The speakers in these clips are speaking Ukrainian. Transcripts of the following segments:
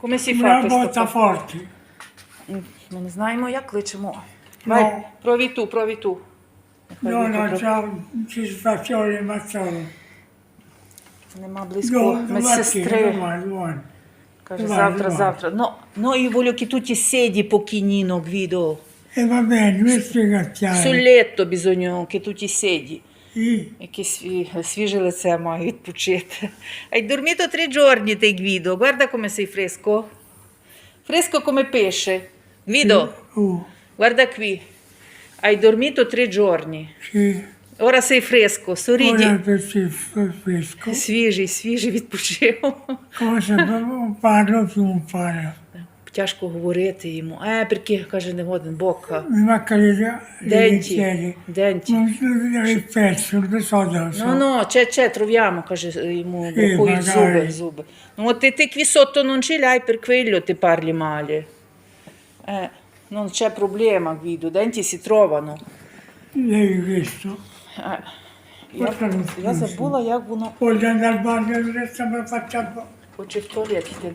Come si Una fa questo? botta forte. Ми не знаємо, як кличемо. Vai, No. provi tu, provi tu. Нехай No, Віто non пров- c'è soddisfazione mazzone. Нема близько No, медсестри. domani, domani. Каже, Давай, завтра, давай. завтра. Ну, ну і voglio che tu ti siedi pochino, Guido. E va bene, mi spiegazione. Sul letto bisogna che tu ti siedi. Sì, Яке сві- свіже лице має відпочити. Hai dormito tre giorni te Guido, guarda come sei fresco. Fresco come pesce. Guido, oh, guarda qui. Hai dormito tre giorni. sì. Ora sei fresco, sorridi. Ora sì, fresco. Свіжий, свіжий відпочив. Cosa parlo più un parlo. Тяжко говорити йому. Е, перки, каже, не годен, бока. Manca le, le Денті. Денті. Ну, ну, че, че, troviamo, каже, йому Sì, бракують зуби, зуби. Ну, от ти, ти sotto non ce l'hai, per quello ti parli male. Eh, non c'è problema, Guido, denti si trovano. Lei visto? Eh, я, я забула, як воно al bagno, adesso mi facciamo... хоче в туалет йти.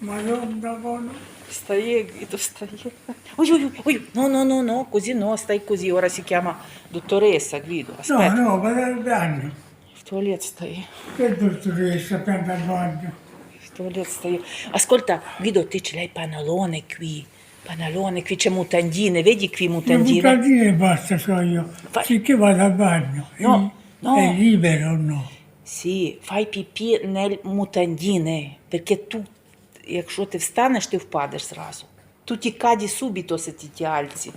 Madonna, buono. Стає, Guido, стає. Ой, ой, ой, no, no, no, no, così no, stai così, ora si chiama dottoressa, Guido, No, aspetta, no, vado al bagno. в туалет стає. Che dottoressa per andare al bagno? В туалет стає. Ascolta, Guido, te ce l'hai panalone qui. Panalone, qui c'è mutandine, vedi qui Le mutandine? mutandine e basta so io. Fa- Sicché vado al bagno. No, È- no. È libero o no? Sì, fai pipì nel mutandine, perché tu, Якщо ти встанеш, ти впадеш зразу. Cadi subito se ti ti alzi.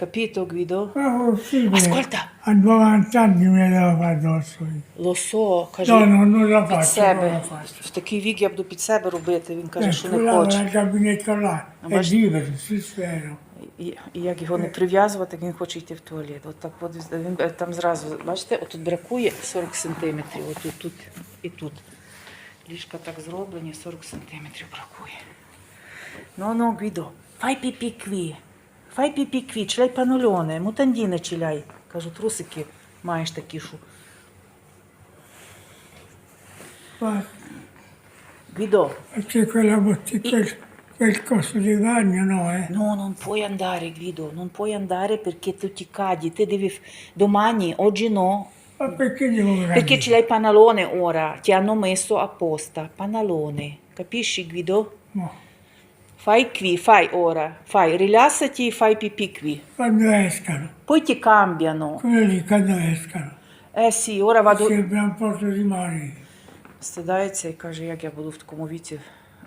Capito, Guido? Ma possibile. Ascolta. A 90 anni me la fa addosso. Lo so, каже, No, no, non la під faccio, non la себе. faccio. В такий вік я буду під себе робити. Він каже, що не хоче. gabinetto là. È libero, si spero. І, і як його не прив'язувати, він хоче йти в туалет. От так от він е, там зразу, бачите, отут бракує 40 сантиметрів, отут тут і тут. Ліжка так зроблені, 40 сантиметрів бракує. Ну, ну, Гвідо, фай піпі кві. Фай піпі кві, чиляй панульоне, мутандіне чиляй. Кажу, трусики маєш такі, що. Гвідо, c'è quella botti- quel, quel coso di bagno, no, eh? No, non puoi andare, Guido, non puoi andare perché tu ti cadi. Te devi. f- Domani, oggi no. Ma perché devo Perché ce l'hai panalone ora. Ti hanno messo apposta. Panalone. Capisci, Guido? No. Fai qui, fai ora. Fai, rilassati e fai pipì qui. Quando escano, Poi ti cambiano. quello lì quando escano, Eh sì, ora vado. sembra un posto di mare. Стидається і каже, як я буду в такому віці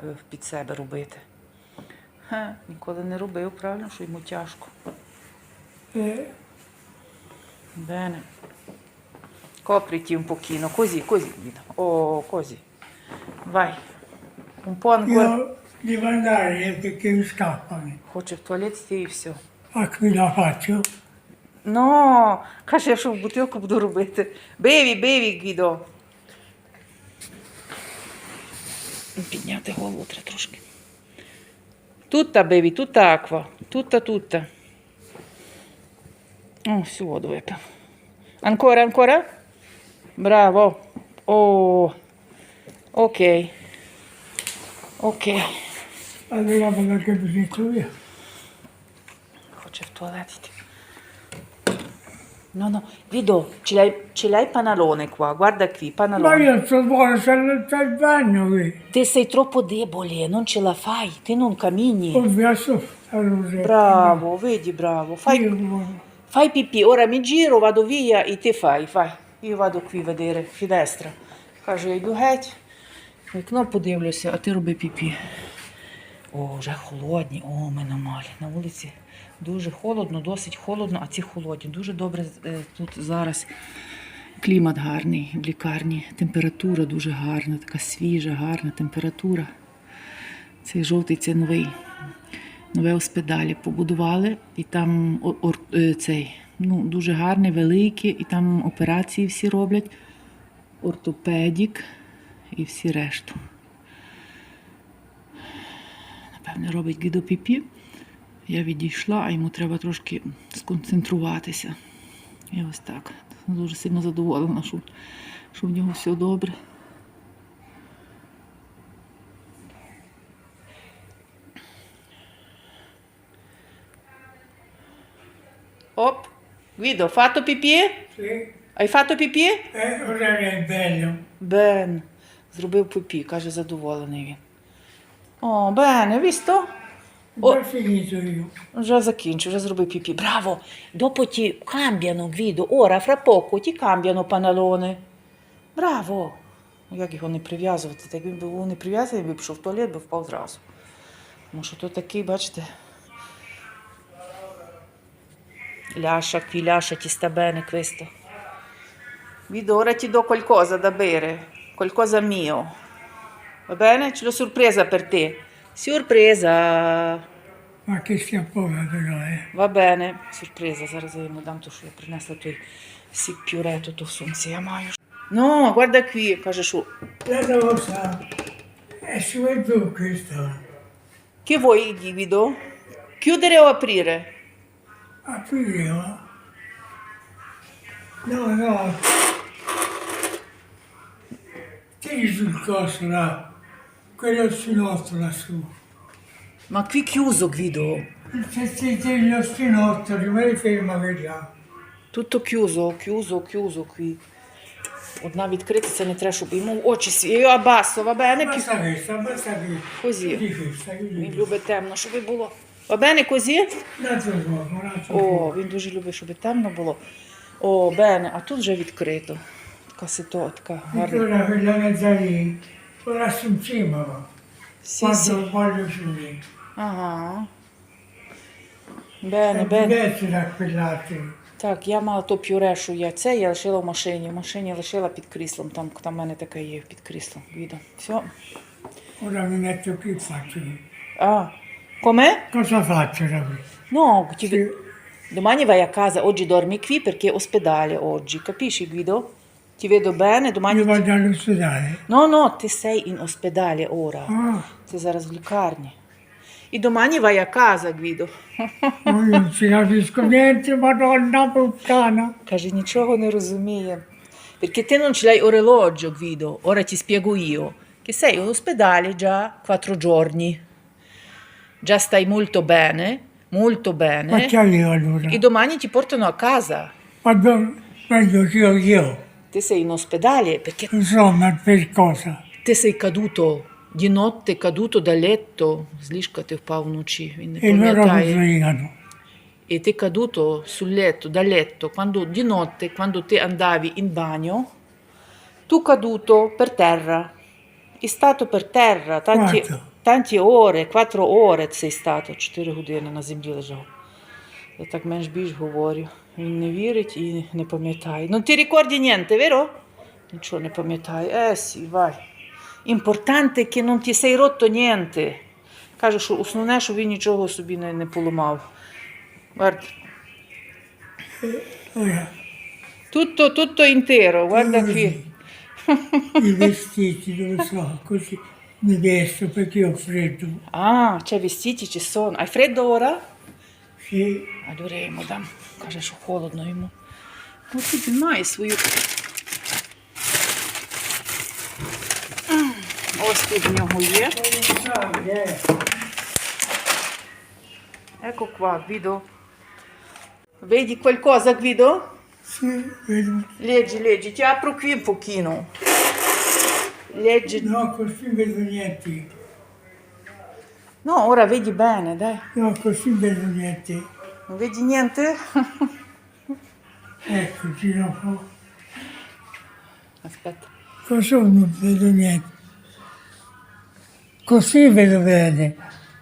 е, під себе робити. Ха, ніколи не робив, правильно, що йому тяжко. Eh, Bene. Copriti un pochino, così, così, Guido. Oh, così. Vai. Un po' ancora. io devo andare perché mi scappano. Хоче в туалет йти і все. Qui la faccio? Ну, каже, я що в бутилку буду робити. Бейві, бейві, Гвідо. Підняти голову треба трошки. Тутта, бейві, тутта аква. Тутта, тутта. О, всю воду випив. Ancora, ancora? bravo oh ok ok allora perché bisogna via faccio il tuo latito No, no, Guido, ce l'hai, ce panalone qua, guarda qui, panalone. Ma io sono buono, sono il bagno qui. Te sei troppo debole, non ce la fai, te non cammini. Bravo, vedi, bravo. Fai, fai pipì, ora mi giro, vado via e te fai, fai. Vado qui a vedere, finestra. Кажу, я йду геть, вікно подивлюся, а ти роби піпі. О, вже холодні, о, ми на малі. На вулиці дуже холодно, досить холодно, а ці холодні. Дуже добре е, тут зараз клімат гарний в лікарні. Температура дуже гарна, така свіжа, гарна температура. Цей жовтий це новий. Нове оспедалі побудували, і там е, цей, ну, дуже гарний, великий, і там операції всі роблять. Ортопедік і всі решту. Напевне, робить гідопіпі. Я відійшла, а йому треба трошки сконцентруватися. І ось так. Дуже сильно задоволена, що, що в нього все добре. Guido, fatto pipì? Sì. Hai fatto pipì? Eh, ora è bello. Бен. Зробив пипі, каже, задоволений він. О, Бен? Ho finito. Вже закінчив, вже зробив піпі. Браво! Dopo ti cambiano, Guido. Ora, fra poco, ti cambiano. Браво! Як його не прив'язувати? Так він би був не прив'язаний, би пішов в туалет, би впав зразу. Тому що то такий, бачите. Lascia qui, lascia ti sta bene questo. Guido, ora ti do qualcosa da bere, qualcosa mio. Va bene? C'è una sorpresa per te. Sorpresa! Ma che schiappone però, eh. Va bene, сюрприза. Зараз я йому дам то, що я принесла той сік пюре, то, то в сумці я маю. Ну, guarda qui, каже, що La rosa è su e giù questa. che vuoi, Guido? Chiudere o aprire? No. Tieni sul coso là. Quello spinotto lassù. Ma qui chiuso, Guido. Lo spinotto, rimani ferma già. Tutto chiuso, chiuso, chiuso qui. Одна відкритися не треба, щоб йому очі сві. Я абасо, va bene? Chi- Basta questa, basta che... Così. Він любить темно, щоб було. Un altro О, він дуже любить, щоб темно було. О, бене, а тут вже відкрито. Така ситуатка гарна. su lì. Ага. Бене, бене. Так, я мала то пюре, що я це, я лишила в машині. В машині лишила під кріслом. Там, там в мене таке є під кріслом. Віда. Все. Mi metto qui e. А. Com'è? Cosa faccio da qui? No, ti- Sì. domani vai a casa, oggi dormi qui perché è ospedale oggi, capisci Guido? Ti vedo bene, domani... Io vado all'ospedale. No, no, ti sei in ospedale ora. Ah, Ти зараз в лікарні. І домani vai a casa, Guido. io non ci capisco niente, madonna puttana. Каже, нічого не розуміє. Perché te non ce l'hai orologio, Guido. Ora ti spiego io. Che sei in ospedale già quattro giorni. Già stai molto bene, molto Ma bene. che io allora? E domani ti portano a casa. Quando vengo io, io. Te sei in ospedale perché Insomma, per cosa? ти sei caduto di notte, caduto da letto. З ліжка ти впав вночі. Він не E loro mi пам'ятає. fregano. e ti è caduto sul letto, dal letto, quando, di notte, quando te andavi in bagno, tu caduto per terra. È stato per terra, tanti, Quanto? Tanti ore, quattro ore sei stato, 4 години на землі лежав. Я так менш більш говорю. Він не вірить і не пам'ятає. Non ti ricordi niente, vero? Нічого не пам'ятає. Е, сі, vai. Importante che non ti sei rotto niente. Каже, що основне, що він нічого собі не, не поламав. Guarda, tutto, tutto intero, guarda qui. i vestiti dove sono, così mi vesto perché ho freddo. Ah, c'è vestiti, ci sono. Hai freddo ora? Sì, Allora йому дам. Каже, що холодно йому. Ну, він має свою. Ось тут в нього є. Ecco qua, Guido. Vedi qualcosa, Guido? sì, vedo. Leggi, leggi, ti apro qui un pochino. Leggi. No, così vedo niente. No, ora vedi bene, dai. No, così vedo niente. Non vedi niente? Ecco, giro un po'. Aspetta. Così non vedo niente. Così vedo bene,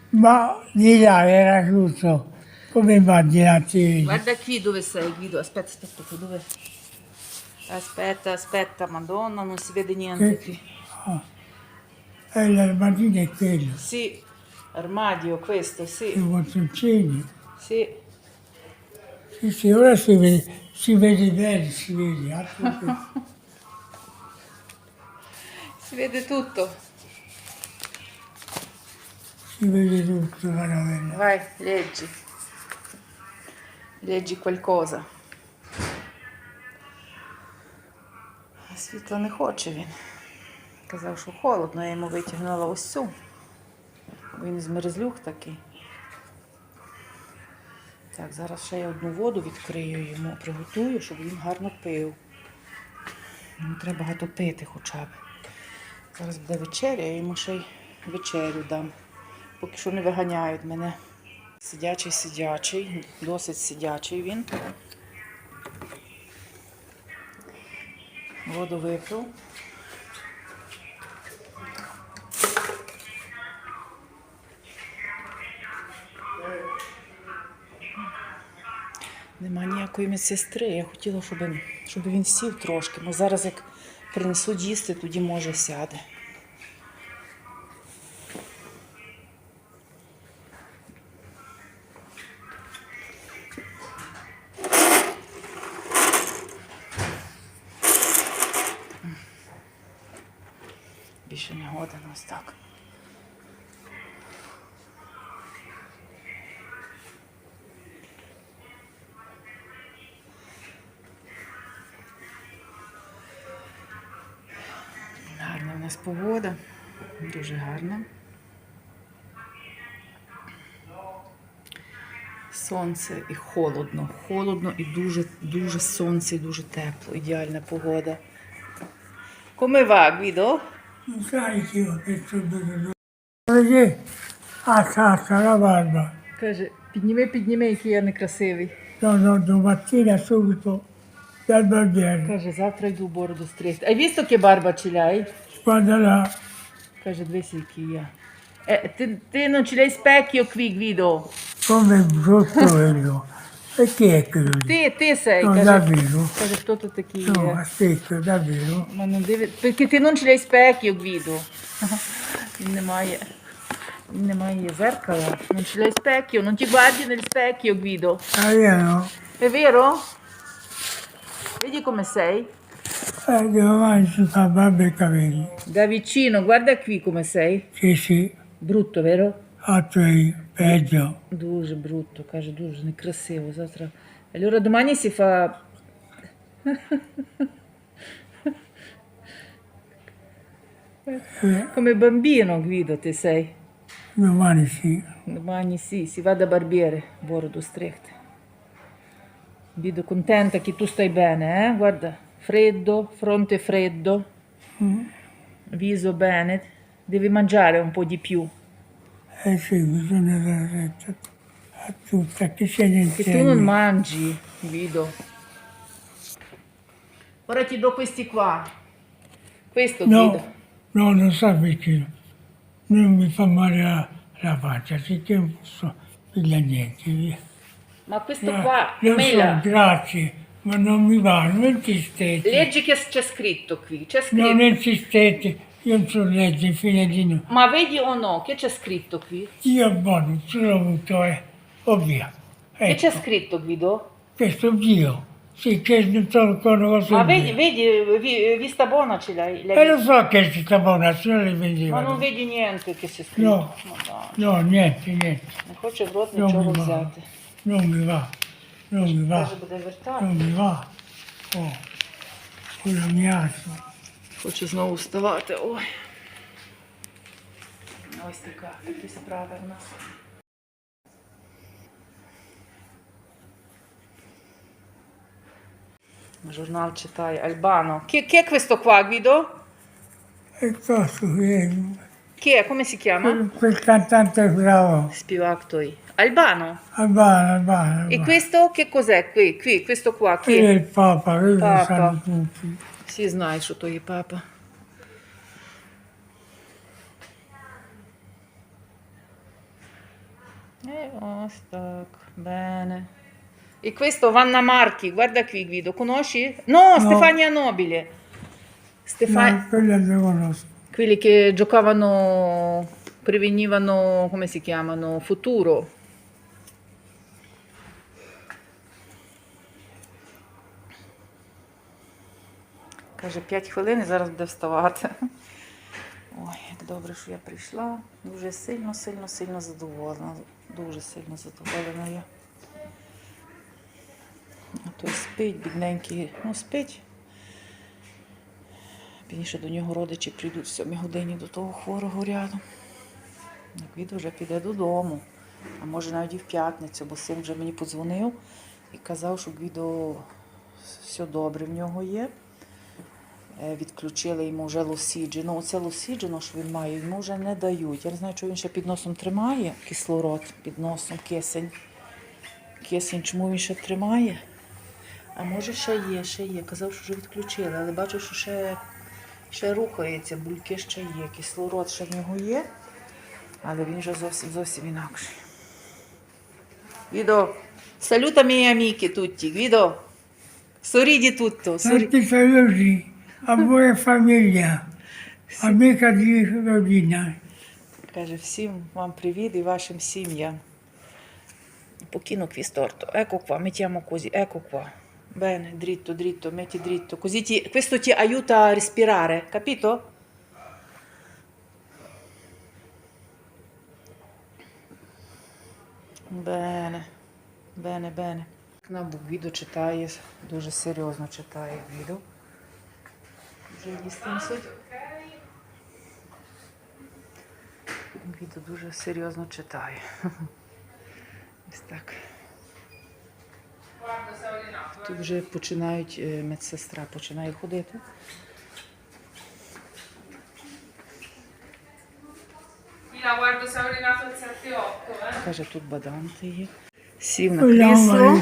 ma di là era tutto come immaginati. Guarda qui dove sei, Guido. Aspetta, aspetta, dove? Aspetta, aspetta, madonna, non si vede niente qui E l'armadina è quello, Sì, armadio, questo, i sì, bottoncini. sì. Sì, sì, ora si vede, si vede bene, si vede. altro che- Si vede tutto. Si vede tutto, veramente. Vai, leggi. Leggi qualcosa. Світла не хоче він. Казав, що холодно, я йому витягнула ось цю. Він змерзлюх такий. Так, зараз ще я одну воду відкрию йому, приготую, щоб він гарно пив. Йому треба багато пити хоча б. Зараз буде вечеря, я йому ще й вечерю дам. Поки що не виганяють мене. Сидячий, сидячий, досить сидячий він. Воду випив. Нема ніякої медсестри. Я хотіла, щоб, щоб він сів трошки. Бо зараз як принесуть їсти, тоді може сяде. Більше не годен ось так. Погода, дуже гарна. Сонце і холодно. Холодно і дуже, дуже сонце, і дуже тепло. Ідеальна погода. Come va, Guido? Non sai che io sto bene. Vedi? A casa la barba. Каже, підніми, підніми, який я некрасивий. Sono domattina subito dal barbiere. Каже, завтра йду бороду стригти. Visto che barba ce l'hai? Guarda là, Каже, дивись, який я. Е, ти, ти non ce l'hai specchio qui, Guido. come brutto quello. E chi è quello lì? Ти, ти сей. No, Каже, davvero? каже, хто тут такий No, є? aspetta, davvero? Ma non deve... Perché ti non ce l'hai specchio, Guido. Він не має. Він не має зеркала. Non ce l'hai specchio, non ti guardi nel specchio, Guido. Ah, io no. È vero? Vedi come sei? Eh, domani si fa barba e capelli. Da vicino, guarda qui come sei. Sì, sì, Brutto, vero? fatto io, peggio. Дуже brutto, каже, дуже некрасиво. Завтра. Allora domani si fa. Come bambino, Guido, ti sei. Domani sì. Domani sì, si va da barbiere, borodo strette. Guido contenta che tu stai bene, eh? Guarda, freddo, fronte freddo, viso bene. Devi mangiare un po' di più. Eh sì, bisogna dare retta a tutta, che se ne Che tu non mangi, Guido. Ora ti do questi qua. Questo, No, Guido. no, non sta vicino. Non mi fa male la, la pancia, sicché non posso pigliare niente, via. Ma questo No, qua, lo so, Mela, grazie, ma non mi va, non insistete. Leggi che c'è scritto qui, c'è scritto. Non insistete, io non so leggere, fine di no. Ma vedi o no, che c'è scritto qui? Io è buono, l'ho avuto, eh, ovvio. Ecco. Che c'è ecco. scritto, Guido? Questo Dio. Sì, che non so ancora cosa. Ma vedi, vedi, vi, vista buona ce l'hai. l'hai e lo so che è vista buona, se no le vendevano. Ma non vedi niente che si scritto. No, Madonna. no, niente, niente. Non, non mi va. Non mi va. Va. Oh, quello mi alzo. Хочу знову вставати. Ой. Ось така, такі справи в нас. Журнал читає Альбано. Chi, chi è questo qua, Guido? E questo che Chi è? Come si chiama? quel, quel cantante bravo. Spivak той. Albano. Albano, Albano. E Albano. questo che cos'è qui? Qui, questo qua, chi? E il Papa, quello lo Papa. sanno tutti. Всі знають, що то є папа. E ось так, bene. E questo Vanna Marchi, guarda qui Guido, conosci? No, Stefania Nobile. Stefa- No, quello lo conosco. Quelli che giocavano, prevenivano, come si chiamano? Futuro. Каже, 5 хвилин і зараз буде вставати. Ой, як добре, що я прийшла. Дуже сильно, сильно, сильно задоволена. Дуже сильно задоволена я. А той спить, бідненький, ну спить. Пізніше до нього родичі прийдуть в 7 годині до того хворого ряду. Як він вже піде додому. а може навіть і в п'ятницю, бо син вже мені подзвонив і казав, що Гвідо все добре в нього є. Е, Відключили йому вже лосіджено. Оце лосіджено, що він має, йому вже не дають. Я не знаю, чи він ще під носом тримає кислород, під носом кисень. Кисень, чому він ще тримає? А може ще є, ще є. Казав, що вже відключили, але бачу, що ще, ще рухається, бульки ще є, кислород ще в нього є, але він вже зовсім зовсім інакший. Miei amici tutti. Guido, sorridi tutto. Sorridi. Tanti saluti a voi famiglia, amica di Rodina. Каже, всім вам привіт і вашим сім'ям. Ecco qua, mettiamo così, ecco qua. Bene, dritto, dritto, metti dritto. Così ti, questo ti aiuta a respirare, capito? Bene, bene, bene. Нам Гвідо читає, дуже серйозно читає Гвідо. Вже дістансить. Гвідо дуже серйозно читає. Ось так. Тут вже починають, е, медсестра починає ходити. Mira, guarda, si è ordinato il 7-8, eh. Каже, тут баданти є. Сів на крісло. Buono,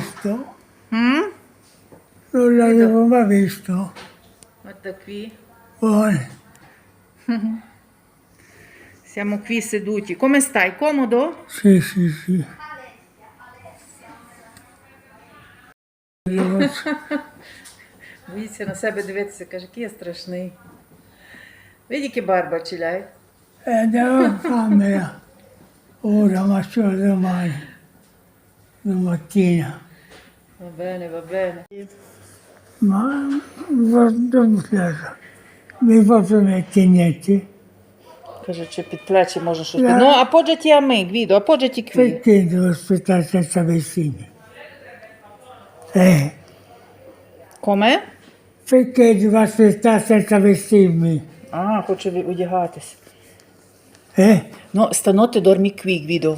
Siamo qui seduti. Come stai? Comodo? sì, sì, sì. Боїться на себе дивитися, каже, який я страшний. Ce l'hai? E devo farmela ora, ma solo domani, domattina. Va bene, va bene. Ma mi piace. Mi faccio mettere niente. Каже, чи під плечі можна щось. Да. Ну, appoggiati a me, Guido, appoggiati qui. Perché devo aspettare senza vestiti? Eh, Come? perché devo aspettare senza vestirmi? А, хоче ви- одягатись. Eh? Ну, stanotte dormi qui, Guido.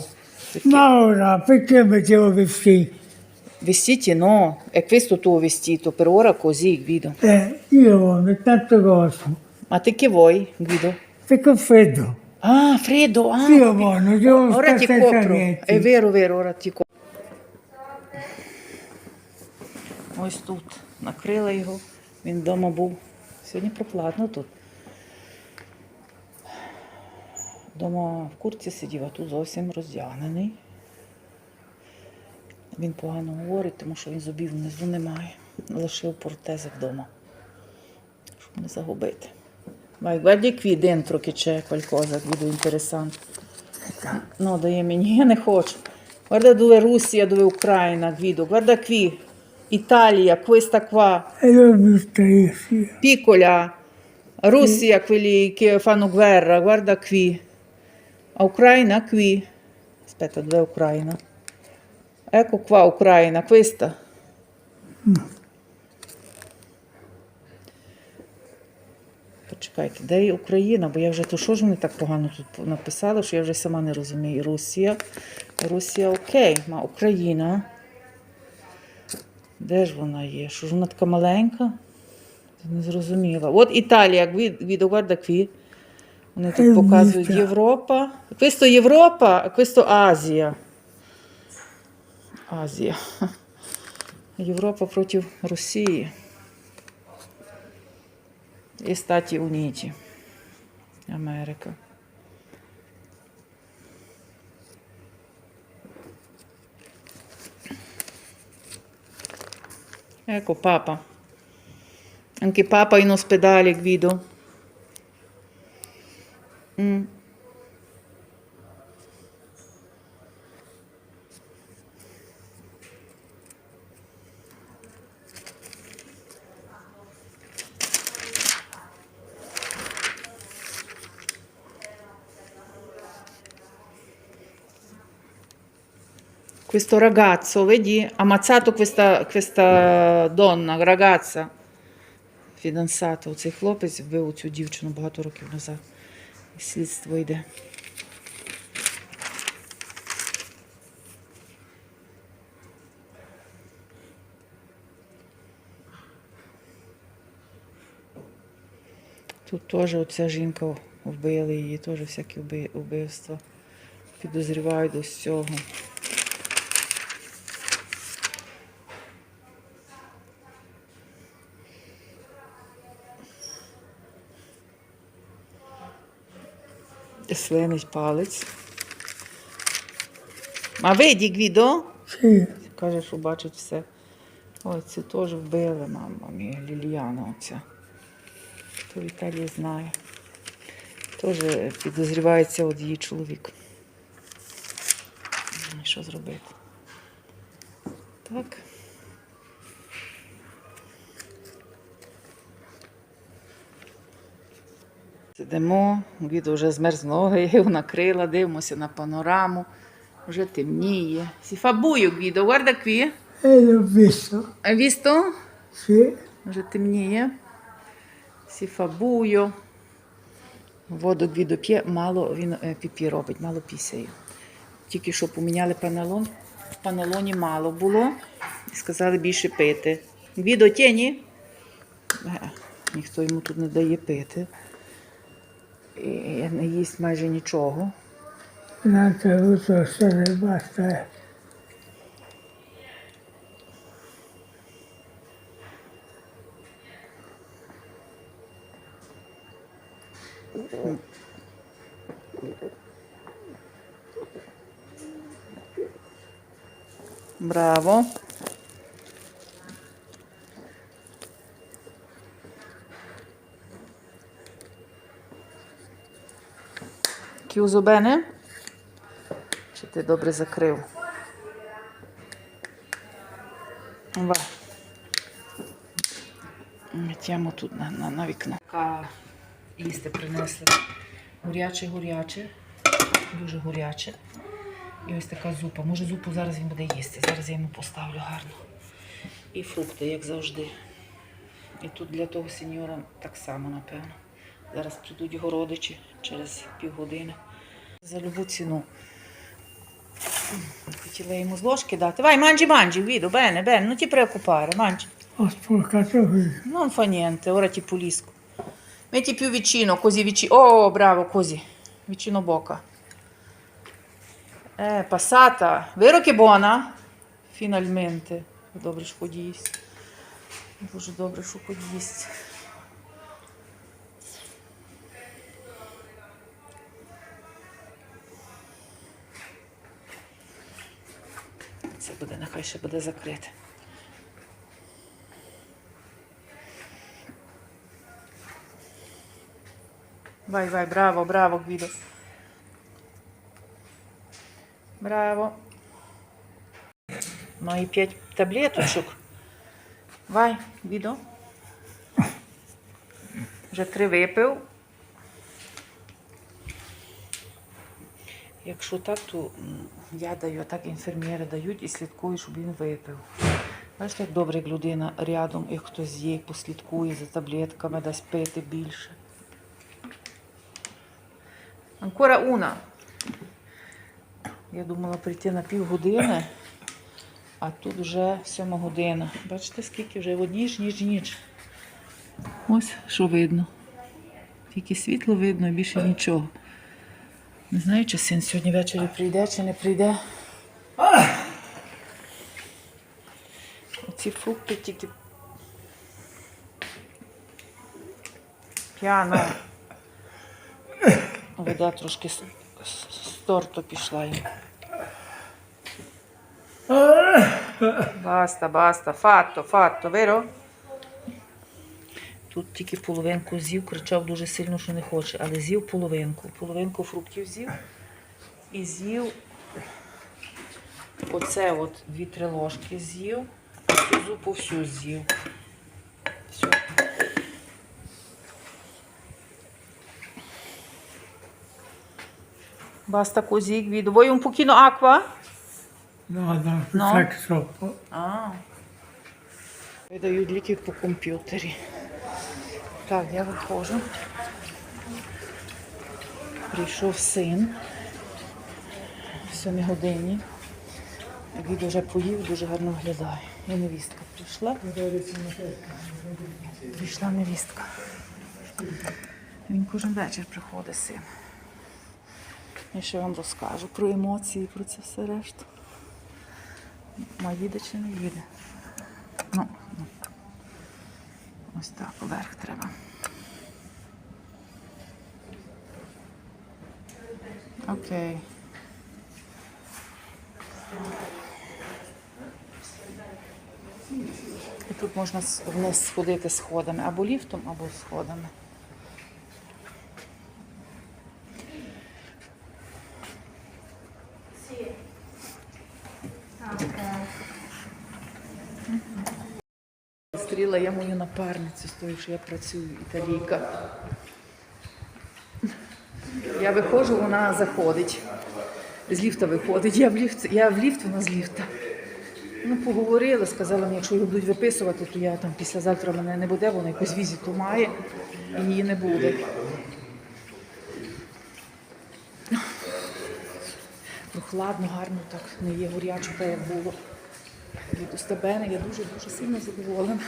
Ma ora perché mi devo vestire? Vestiti no, è questo tuo vestito, per ora così, Guido. Eh, io ho tanto coso. Ma te che vuoi, Guido? Perché ho freddo. Ah, freddo, ah. Io buono, devo Ora stare ti senza copro. niente. È vero, vero, ora ti copro. Ось тут Накрила його. Він вдома був. Сьогодні прохладно тут. Вдома в курці сидів, а тут зовсім роздягнений. Він погано говорить, тому що він зубів внизу немає. Лишив протези вдома, щоб не загубити. Vai, guardi qui dentro che c'è qualcosa, vedo interessante. No, dai io ne faccio. Guarda dove Russia, dove Ucraina, Guido. Guarda Italia, questa qua, E l'ho vista io, sì. piccola. Russia, quelli che fanno guerra, guarda qui. A Ucraina qui. Aspetta, dov'è Ucraina? Ecco qua Ucraina, questa. Почекайте, де є Україна? Бо я вже то що ж вони так погано тут написали, що я вже сама не розумію. Русія. Русія окей, а Україна. Де ж вона є? Що ж вона така маленька? Не зрозуміла. От Італія, Гвідо, guarda qui. Вони тут показують. Європа. Questo Європа, а questo Азія. Азія. Європа проти Росії. І Статі Уніті. Америка. Ecco Papa. Anche Papa in ospedale, Guido. Mm. questo ragazzo, vedi, ammazzato questa, questa donna, ragazza, фінансата. Цей хлопець вбив цю дівчину багато років назад. І слідство йде. Тут теж оця жінка вбила, її, теж всякі вбивства. Підозрівають до цього. Слинить палець. А виді, Гвідо? Sì, Каже, що бачить все. Ой, це теж вбили, мама мія, Ліліяна оця. То Віталій знає. Теж підозрівається от її чоловік. Ну, Що зробити? Так. Сидимо, Гвідо вже змерз ноги, я його накрила, дивимося на панораму. Вже темніє. Сіфабую, Гвідо, guarda qui. Hai visto? Sì, Вже темніє. Сіфабую. Воду Гвідо п'є, мало він е, піпі робить, мало пісяє. Тільки що поміняли паналон. В паналоні мало було. І сказали більше пити. Гвідо тіні. Е, Ніхто йому тут не дає пити. І не їсть майже нічого. avuto storia e basta. eh. Браво. Chiuso bene? Чи ти добре закрив? Vai. Метємо тут на, на, на вікно. Їсти принесли. Гуряче, гуряче. Дуже гуряче. І ось така зупа. Може, зупу зараз він буде їсти. Зараз я йому поставлю гарно. І фрукти, як завжди. І тут для того сеньора так само, напевно. Зараз прийдуть його родичі через півгодини. За любу ціну. Хотіла йому з ложки дати. Vai, mangi, mangi, Guido, bene, bene, non ti preoccupare, mangi. Ho sporcato qui. Non fa niente, ora ti pulisco. Metti più vicino, così vicino. Oh, bravo, così. Vicino bocca. Eh, passata. Vero che buona? Finalmente. Добре, що їсть. Дуже добре, що їсть. Це буде, нехай ще буде закрите. Vai, vai, bravo, bravo Guido. Браво. Мої п'ять таблеточок. Вай, Гвідо. Вже три випив. Якщо так, то я даю, так інфермєри дають і слідкую, щоб він випив. Бачите, як добре, як людина рядом, як хтось є, послідкує за таблетками, дасть пити більше. Ancora una. Я думала прийти на півгодини, а тут вже сьома година. Бачите, скільки вже в одній ж ніч ніч. Ось що видно. Тільки світло видно, більше нічого. Не знаю, чи син сьогодні ввечері прийде, чи не прийде. Оці фрукти тільки п'яно. Вода трошки з, з, з торту пішла їм. Баста, баста, фатто, фатто, виро? Тут тільки половинку з'їв, кричав дуже сильно, що не хоче, але з'їв половинку. Половинку фруктів з'їв і з'їв оце от дві-три ложки з'їв, а цю зупу всю з'їв. Все. Basta così, Guido. Vuoi un pochino acqua? No, no, No? так troppo. А. Видають ліки по комп'ютері. Так, я виходжу. Прийшов син в 7 годині. Він вже поїв, дуже гарно виглядає. І невістка прийшла. Прийшла невістка. Він кожен вечір приходить син. Я ще вам розкажу про емоції, про це все решту. Ма їде чи не їде? Ну, ну. Ось так, вверх треба. Окей. І тут можна вниз сходити сходами, або ліфтом, або сходами. Зустріла я мою напарницю з тою, що я працюю, італійка. Я виходжу, вона заходить. З ліфта виходить. Я в ліфт, я в ліфт, вона з ліфта. Ну, поговорили, сказала мені, якщо його будуть виписувати, то я там післязавтра мене не буде, вона якусь візиту має і її не буде. Прохладно, гарно, так не є горячо, так як було. Від Остебени я дуже дуже сильно задоволена.